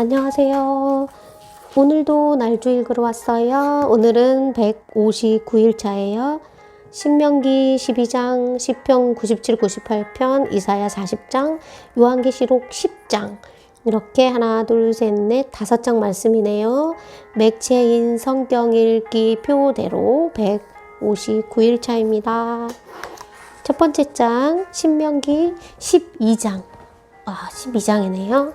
안녕하세요. 오늘도 날조 읽으러 왔어요. 오늘은 159일차예요. 신명기 12장, 시편 97, 98편, 이사야 40장, 요한계시록 10장. 이렇게 하나, 둘, 셋, 넷, 다섯 장 말씀이네요. 맥체인 성경 읽기 표대로 159일차입니다. 첫 번째 장, 신명기 12장. 아, 12장이네요.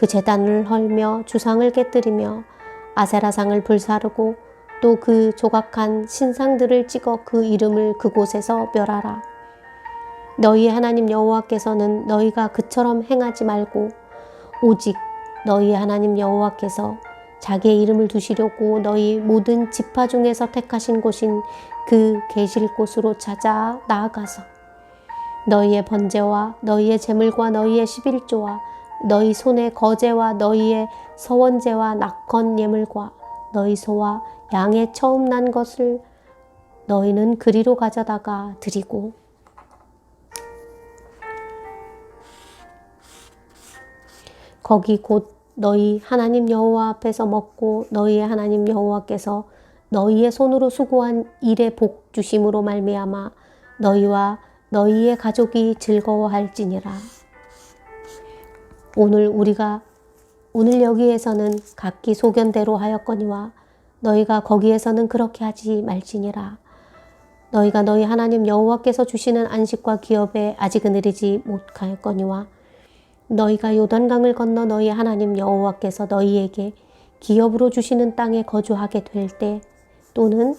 그 재단을 헐며 주상을 깨뜨리며 아세라상을 불사르고 또 그 조각한 신상들을 찍어 그 이름을 그곳에서 멸하라. 너희의 하나님 여호와께서는 너희가 그처럼 행하지 말고 오직 너희의 하나님 여호와께서 자기의 이름을 두시려고 너희 모든 지파 중에서 택하신 곳인 그 계실 곳으로 찾아 나아가서 너희의 번제와 너희의 제물과 너희의 십일조와 너희 손의 거제와 너희의 서원제와 낙헌 예물과 너희 소와 양의 처음 난 것을 너희는 그리로 가져다가 드리고 거기 곧 너희 하나님 여호와 앞에서 먹고 너희의 하나님 여호와께서 너희의 손으로 수고한 일의 복 주심으로 말미암아 너희와 너희의 가족이 즐거워할지니라. 오늘 우리가 오늘 여기에서는 각기 소견대로 하였거니와 너희가 거기에서는 그렇게 하지 말지니라. 너희가 너희 하나님 여호와께서 주시는 안식과 기업에 아직은 이르지 못하였거니와 너희가 요단강을 건너 너희 하나님 여호와께서 너희에게 기업으로 주시는 땅에 거주하게 될 때 또는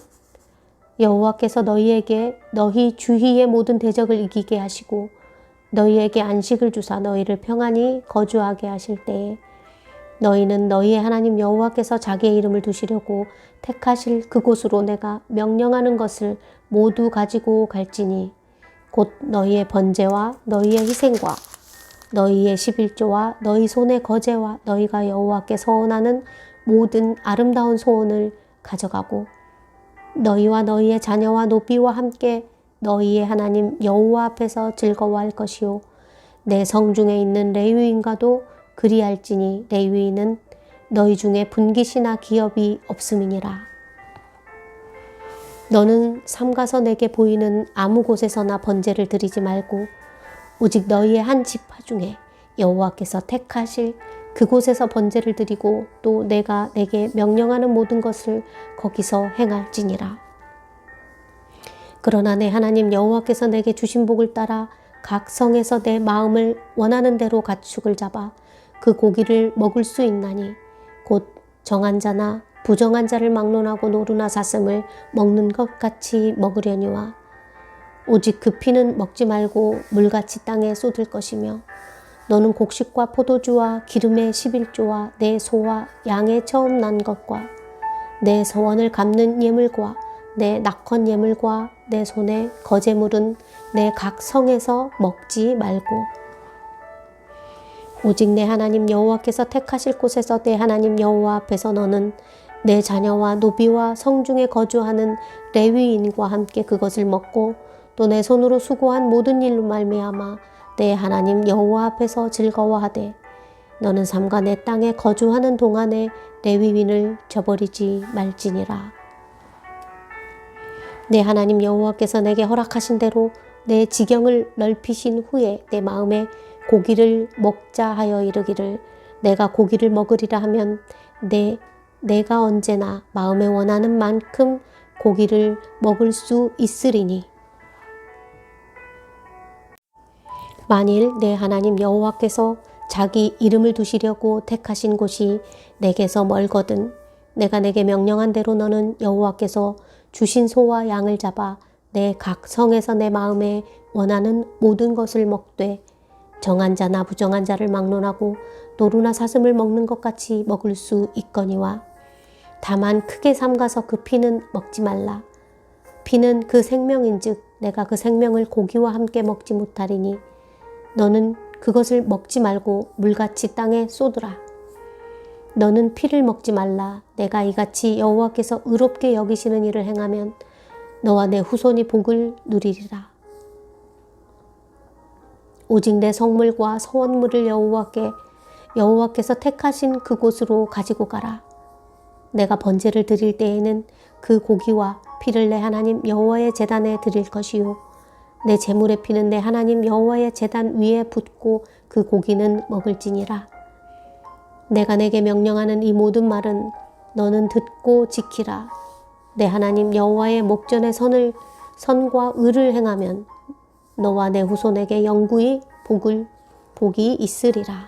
여호와께서 너희에게 너희 주위의 모든 대적을 이기게 하시고 너희에게 안식을 주사 너희를 평안히 거주하게 하실 때에 너희는 너희의 하나님 여호와께서 자기의 이름을 두시려고 택하실 그곳으로 내가 명령하는 것을 모두 가지고 갈지니 곧 너희의 번제와 너희의 희생과 너희의 십일조와 너희 손의 거제와 너희가 여호와께 서원하는 모든 아름다운 소원을 가져가고 너희와 너희의 자녀와 노비와 함께 너희의 하나님 여호와 앞에서 즐거워할 것이요 내 성중에 있는 레위인과도 그리할지니 레위인은 너희 중에 분깃이나 기업이 없음이니라 너는 삼가서 내게 보이는 아무 곳에서나 번제를 드리지 말고 오직 너희의 한 지파 중에 여호와께서 택하실 그곳에서 번제를 드리고 또 내가 내게 명령하는 모든 것을 거기서 행할지니라. 그러나 내 하나님 여호와께서 내게 주신 복을 따라 각 성에서 내 마음을 원하는 대로 가축을 잡아 그 고기를 먹을 수 있나니 곧 정한 자나 부정한 자를 막론하고 노루나 사슴을 먹는 것 같이 먹으려니와 오직 그 피는 먹지 말고 물같이 땅에 쏟을 것이며 너는 곡식과 포도주와 기름의 십일조와 내 소와 양의 처음 난 것과 내 서원을 갚는 예물과 내 낙헌 예물과 내 손에 거제물은 내 각 성에서 먹지 말고 오직 내 하나님 여호와께서 택하실 곳에서 내 하나님 여호와 앞에서 너는 내 자녀와 노비와 성중에 거주하는 레위인과 함께 그것을 먹고 또 내 손으로 수고한 모든 일로 말미암아 내 하나님 여호와 앞에서 즐거워하되 너는 삼가 내 땅에 거주하는 동안에 레위인을 저버리지 말지니라. 내 하나님 여호와께서 내게 허락하신 대로 내 지경을 넓히신 후에 내 마음에 고기를 먹자 하여 이르기를 내가 고기를 먹으리라 하면 내 내가 언제나 마음에 원하는 만큼 고기를 먹을 수 있으리니. 만일 내 하나님 여호와께서 자기 이름을 두시려고 택하신 곳이 내게서 멀거든 내가 내게 명령한 대로 너는 여호와께서 주신 소와 양을 잡아 내 각 성에서 내 마음에 원하는 모든 것을 먹되 정한 자나 부정한 자를 막론하고 노루나 사슴을 먹는 것 같이 먹을 수 있거니와 다만 크게 삼가서 그 피는 먹지 말라. 피는 그 생명인즉 내가 그 생명을 고기와 함께 먹지 못하리니 너는 그것을 먹지 말고 물같이 땅에 쏟으라. 너는 피를 먹지 말라. 내가 이같이 여호와께서 의롭게 여기시는 일을 행하면 너와 내 후손이 복을 누리리라. 오직 내 성물과 서원물을 여호와께 여호와께서 택하신 그곳으로 가지고 가라. 내가 번제를 드릴 때에는 그 고기와 피를 내 하나님 여호와의 제단에 드릴 것이요 내 제물의 피는 내 하나님 여호와의 제단 위에 붓고 그 고기는 먹을지니라. 내가 내게 명령하는 이 모든 말은 너는 듣고 지키라. 내 하나님 여호와의 목전에 선을 선과 의를 행하면 너와 내 후손에게 영구히 복을 복이 있으리라.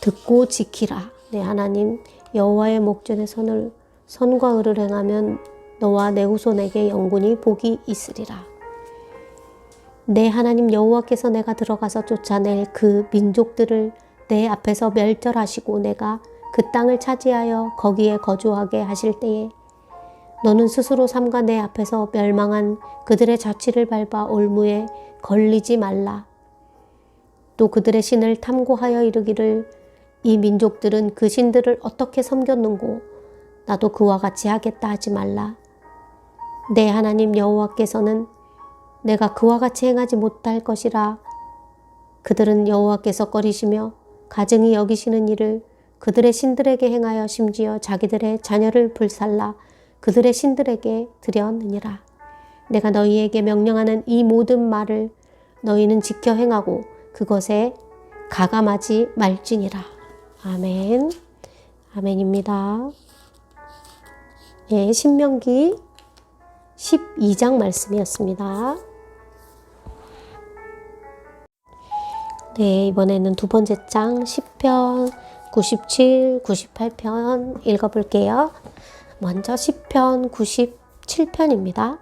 듣고 지키라. 내 하나님 여호와의 목전에 선을 선과 의를 행하면 너와 내 후손에게 영원히 복이 있으리라. 내 하나님 여호와께서 내가 들어가서 쫓아낼 그 민족들을 내 앞에서 멸절하시고 내가 그 땅을 차지하여 거기에 거주하게 하실 때에 너는 스스로 삼가 내 앞에서 멸망한 그들의 자취를 밟아 올무에 걸리지 말라. 또 그들의 신을 탐구하여 이르기를 이 민족들은 그 신들을 어떻게 섬겼는고 나도 그와 같이 하겠다 하지 말라. 내 하나님 여호와께서는 내가 그와 같이 행하지 못할 것이라 그들은 여호와께서 꺼리시며 가증히 여기시는 일을 그들의 신들에게 행하여 심지어 자기들의 자녀를 불살라 그들의 신들에게 드렸느니라. 내가 너희에게 명령하는 이 모든 말을 너희는 지켜 행하고 그것에 가감하지 말지니라. 아멘. 아멘입니다. 예, 신명기 12장 말씀이었습니다. 네, 이번에는 두 번째 장 10편 97, 98편 읽어볼게요. 먼저 10편 97편입니다.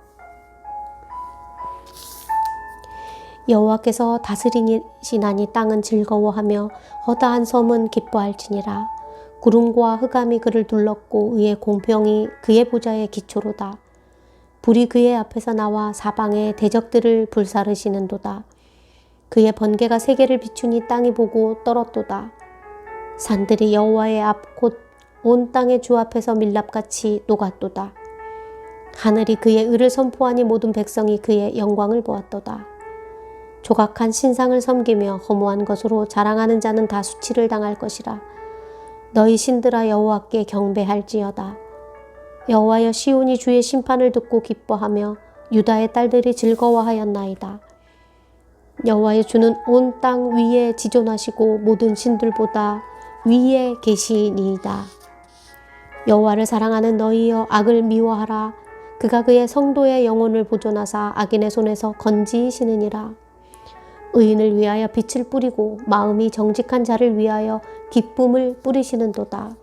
여호와께서 다스리시나니 땅은 즐거워하며 허다한 섬은 기뻐할지니라. 구름과 흑암이 그를 둘렀고 의의 공평이 그의 보좌의 기초로다. 불이 그의 앞에서 나와 사방의 대적들을 불사르시는도다. 그의 번개가 세계를 비추니 땅이 보고 떨었도다. 산들이 여호와의 앞곧 온 땅의 주 앞에서 밀랍같이 녹았도다. 하늘이 그의 의를 선포하니 모든 백성이 그의 영광을 보았도다. 조각한 신상을 섬기며 허무한 것으로 자랑하는 자는 다 수치를 당할 것이라. 너희 신들아 여호와께 경배할지어다. 여호와여 시온이 주의 심판을 듣고 기뻐하며 유다의 딸들이 즐거워하였나이다. 여호와의 주는 온 땅 위에 지존하시고 모든 신들보다 위에 계시니이다. 여호와를 사랑하는 너희여 악을 미워하라. 그가 그의 성도의 영혼을 보존하사 악인의 손에서 건지시느니라. 의인을 위하여 빛을 뿌리고 마음이 정직한 자를 위하여 기쁨을 뿌리시는도다.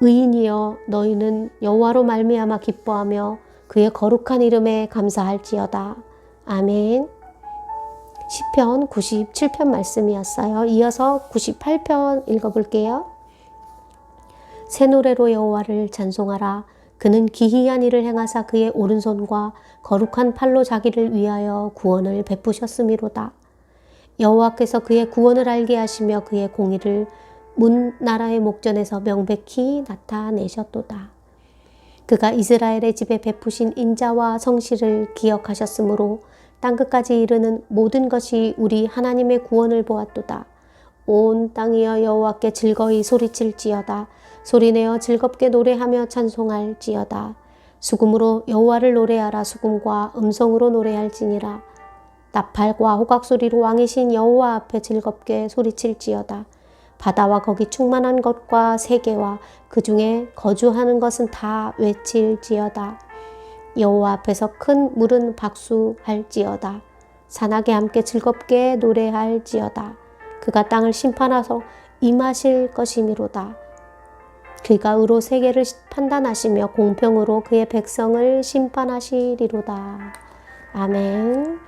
의인이여 너희는 여호와로 말미암아 기뻐하며 그의 거룩한 이름에 감사할지어다. 아멘. 시편 97편 말씀이었어요. 이어서 98편 읽어볼게요. 새 노래로 여호와를 찬송하라. 그는 기이한 일을 행하사 그의 오른손과 거룩한 팔로 자기를 위하여 구원을 베푸셨음이로다. 여호와께서 그의 구원을 알게 하시며 그의 공의를 문 나라의 목전에서 명백히 나타내셨도다. 그가 이스라엘의 집에 베푸신 인자와 성실을 기억하셨으므로 땅 끝까지 이르는 모든 것이 우리 하나님의 구원을 보았도다. 온 땅이여 여호와께 즐거이 소리칠지어다. 소리내어 즐겁게 노래하며 찬송할지어다. 수금으로 여호와를 노래하라. 수금과 음성으로 노래할지니라. 나팔과 호각 소리로 왕이신 여호와 앞에 즐겁게 소리칠지어다. 바다와 거기 충만한 것과 세계와 그 중에 거주하는 것은 다 외칠지어다. 여호와 앞에서 큰 물은 박수할지어다. 산악에 함께 즐겁게 노래할지어다. 그가 땅을 심판하서 임하실 것이미로다. 그가 의로 세계를 판단하시며 공평으로 그의 백성을 심판하시리로다. 아멘.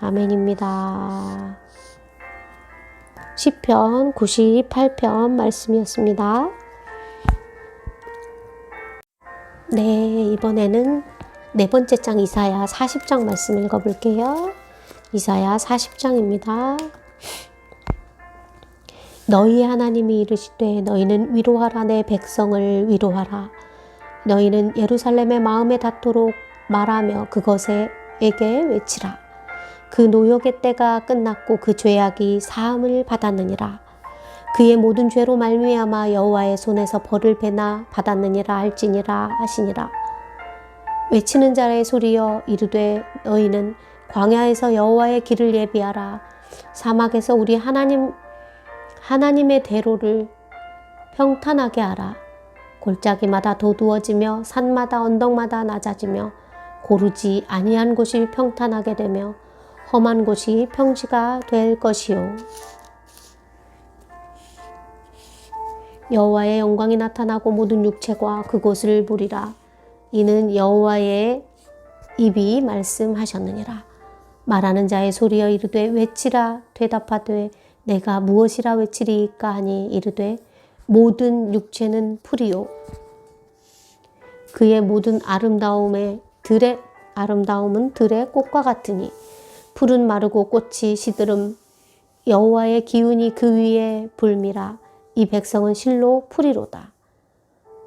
아멘입니다. 시편 98편 말씀이었습니다. 네, 이번에는 네 번째 장 이사야 40장 말씀 읽어볼게요. 이사야 40장입니다. 너희 하나님이 이르시되 너희는 위로하라 내 백성을 위로하라 너희는 예루살렘의 마음에 닿도록 말하며 그것에게 외치라 그 노역의 때가 끝났고 그 죄악이 사함을 받았느니라 그의 모든 죄로 말미암아 여호와의 손에서 벌을 배나 받았느니라 할지니라 하시니라 외치는 자의 소리여 이르되 너희는 광야에서 여호와의 길을 예비하라 사막에서 우리 하나님 하나님의 대로를 평탄하게 하라. 골짜기마다 도두어지며 산마다 언덕마다 낮아지며 고르지 아니한 곳이 평탄하게 되며 험한 곳이 평지가 될 것이요. 여호와의 영광이 나타나고 모든 육체가 그곳을 보리라. 이는 여호와의 입이 말씀하셨느니라. 말하는 자의 소리여 이르되 외치라 대답하되 내가 무엇이라 외치리까 하니 이르되 모든 육체는 풀이요. 그의 모든 아름다움에 들의 아름다움은 들의 꽃과 같으니 풀은 마르고 꽃이 시들음 여호와의 기운이 그 위에 불미라. 이 백성은 실로 풀이로다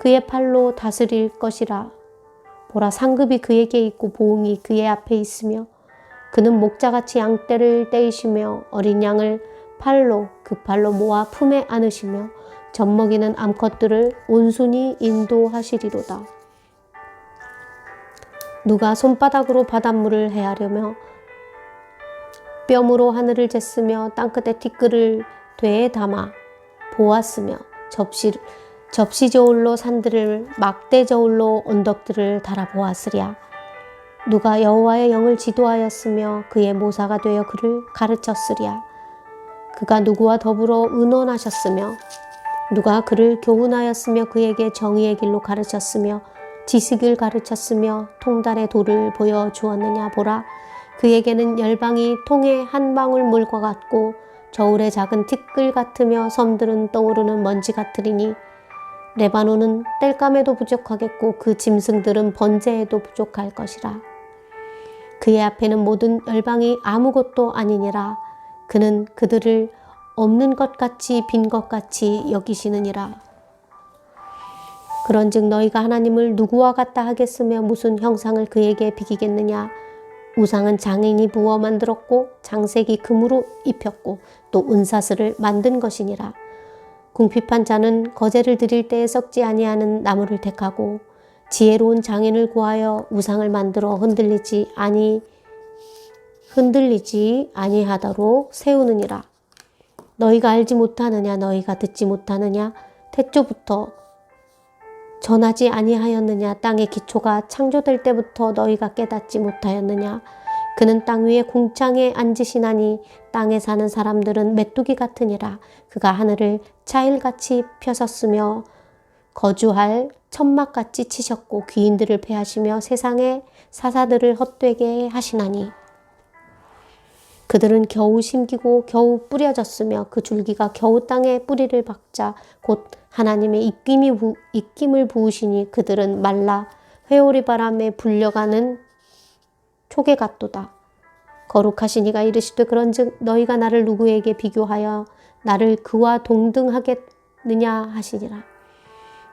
그의 팔로 다스릴 것이라 보라 상급이 그에게 있고 보응이 그의 앞에 있으며 그는 목자같이 양떼를 떼이시며 어린 양을 팔로 그 팔로 모아 품에 안으시며 젖먹이는 암컷들을 온순히 인도하시리로다. 누가 손바닥으로 바닷물을 헤아려며 뼘으로 하늘을 쟀으며 땅끝에 티끌을 되에 담아 보았으며 접시 접시 저울로 산들을 막대 저울로 언덕들을 달아 보았으랴. 누가 여호와의 영을 지도하였으며 그의 모사가 되어 그를 가르쳤으랴. 그가 누구와 더불어 의논하셨으며 누가 그를 교훈하였으며 그에게 정의의 길로 가르쳤으며 지식을 가르쳤으며 통달의 도를 보여 주었느냐 보라 그에게는 열방이 통의 한 방울 물과 같고 저울의 작은 티끌 같으며 섬들은 떠오르는 먼지 같으리니 레바논은 땔감에도 부족하겠고 그 짐승들은 번제에도 부족할 것이라 그의 앞에는 모든 열방이 아무것도 아니니라 그는 그들을 없는 것 같이 빈 것 같이 여기시느니라. 그런즉 너희가 하나님을 누구와 같다 하겠으며 무슨 형상을 그에게 비기겠느냐? 우상은 장인이 부어 만들었고 장색이 금으로 입혔고 또 은사슬을 만든 것이니라. 궁핍한 자는 거제를 드릴 때에 썩지 아니하는 나무를 택하고 지혜로운 장인을 구하여 우상을 만들어 흔들리지 아니 흔들리지 아니하도록 세우느니라. 너희가 알지 못하느냐 너희가 듣지 못하느냐 태초부터 전하지 아니하였느냐 땅의 기초가 창조될 때부터 너희가 깨닫지 못하였느냐 그는 땅 위에 궁창에 앉으시나니 땅에 사는 사람들은 메뚜기 같으니라 그가 하늘을 차일같이 펴섰으며 거주할 천막같이 치셨고 귀인들을 패하시며 세상의 사사들을 헛되게 하시나니 그들은 겨우 심기고 겨우 뿌려졌으며 그 줄기가 겨우 땅에 뿌리를 박자 곧 하나님의 입김이 부, 입김을 부으시니 그들은 말라 회오리 바람에 불려가는 초계 같도다. 거룩하시니가 이르시되 그런즉 너희가 나를 누구에게 비교하여 나를 그와 동등하겠느냐 하시니라.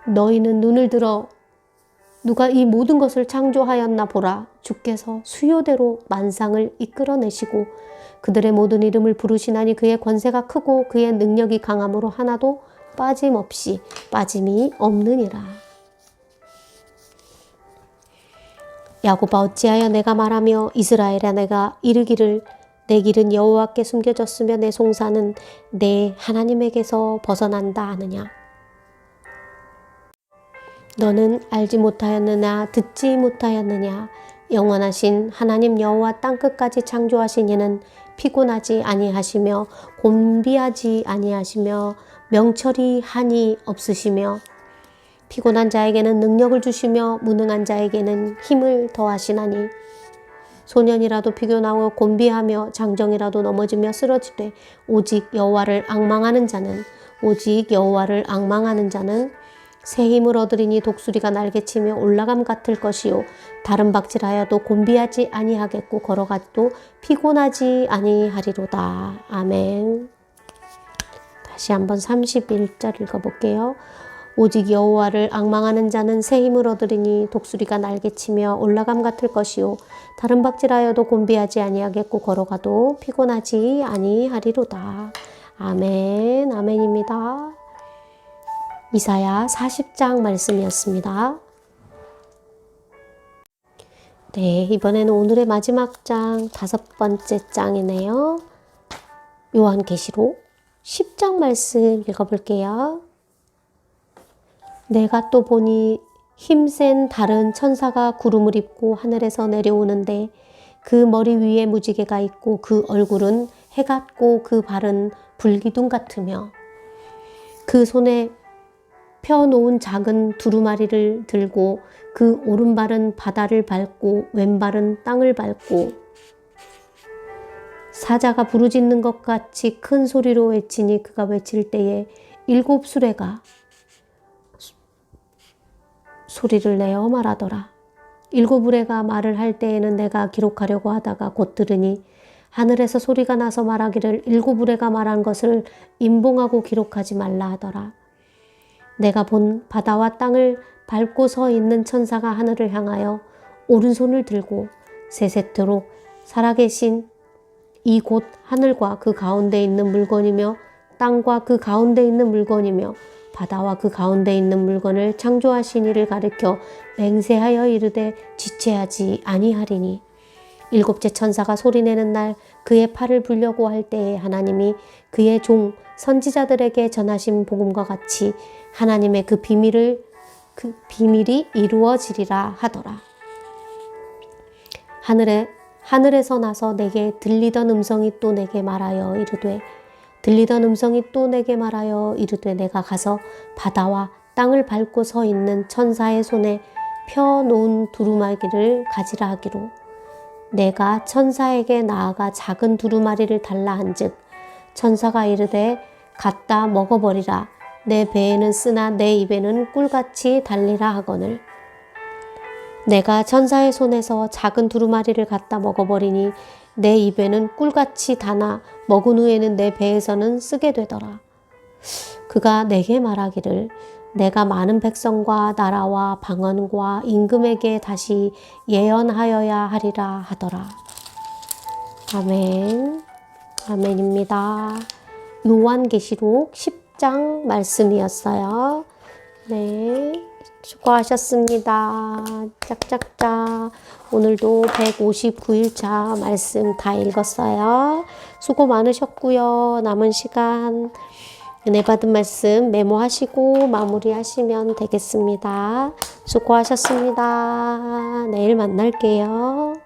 너희는 눈을 들어 누가 이 모든 것을 창조하였나 보라. 주께서 수요대로 만상을 이끌어내시고 그들의 모든 이름을 부르시나니 그의 권세가 크고 그의 능력이 강함으로 하나도 빠짐없이 빠짐이 없느니라. 야곱아 어찌하여 내가 말하며 이스라엘아 내가 이르기를 내 길은 여호와께 숨겨졌으며 내 송사는 내 하나님에게서 벗어난다 하느냐. 너는 알지 못하였느냐 듣지 못하였느냐 영원하신 하나님 여호와 땅 끝까지 창조하신 이는 피곤하지 아니하시며 곤비하지 아니하시며 명철이 한이 없으시며 피곤한 자에게는 능력을 주시며 무능한 자에게는 힘을 더하시나니 소년이라도 피곤하고 곤비하며 장정이라도 넘어지며 쓰러지되 오직 여호와를 앙망하는 자는 오직 여호와를 앙망하는 자는 새 힘을 얻으리니 독수리가 날개치며 올라감 같을 것이요. 다른 박질하여도 곤비하지 아니하겠고 걸어가도 피곤하지 아니하리로다. 아멘. 다시 한번 31절 읽어볼게요 오직 여호와를 앙망하는 자는 새 힘을 얻으리니 독수리가 날개치며 올라감 같을 것이요 다른 박질하여도 곤비하지 아니하겠고 걸어가도 피곤하지 아니하리로다 아멘 아멘입니다. 이사야 40장 말씀이었습니다. 네, 이번에는 오늘의 마지막 장 다섯 번째 장이네요. 요한계시록 10장 말씀 읽어볼게요. 내가 또 보니 힘센 다른 천사가 구름을 입고 하늘에서 내려오는데 그 머리 위에 무지개가 있고 그 얼굴은 해 같고 그 발은 불기둥 같으며 그 손에 펴놓은 작은 두루마리를 들고 그 오른발은 바다를 밟고 왼발은 땅을 밟고 사자가 부르짖는 것 같이 큰 소리로 외치니 그가 외칠 때에 일곱 수레가 소리를 내어 말하더라. 일곱 우레가 말을 할 때에는 내가 기록하려고 하다가 곧 들으니 하늘에서 소리가 나서 말하기를 일곱 우레가 말한 것을 임봉하고 기록하지 말라 하더라. 내가 본 바다와 땅을 밟고 서 있는 천사가 하늘을 향하여 오른손을 들고 세세토록 살아계신 이곳 하늘과 그 가운데 있는 물건이며 땅과 그 가운데 있는 물건이며 바다와 그 가운데 있는 물건을 창조하신 이를 가리켜 맹세하여 이르되 지체하지 아니하리니 일곱째 천사가 소리내는 날 그의 팔을 불려고 할 때에 하나님이 그의 종 선지자들에게 전하신 복음과 같이 하나님의 그 비밀을 그 비밀이 이루어지리라 하더라. 하늘에 하늘에서 나서 내게 들리던 음성이 또 내게 말하여 이르되 들리던 음성이 또 내게 말하여 이르되 내가 가서 바다와 땅을 밟고 서 있는 천사의 손에 펴 놓은 두루마기를 가지라 하기로. 내가 천사에게 나아가 작은 두루마리를 달라 한즉 천사가 이르되 갖다 먹어버리라. 내 배에는 쓰나 내 입에는 꿀같이 달리라 하거늘. 내가 천사의 손에서 작은 두루마리를 갖다 먹어버리니 내 입에는 꿀같이 다나 먹은 후에는 내 배에서는 쓰게 되더라. 그가 내게 말하기를 내가 많은 백성과 나라와 방언과 임금에게 다시 예언하여야 하리라 하더라. 아멘. 아멘입니다. 요한계시록 10장 말씀이었어요. 네. 수고하셨습니다. 짝짝짝. 오늘도 159일차 말씀 다 읽었어요. 수고 많으셨고요. 남은 시간 은혜 받은 말씀 메모하시고 마무리하시면 되겠습니다. 수고하셨습니다. 내일 만날게요.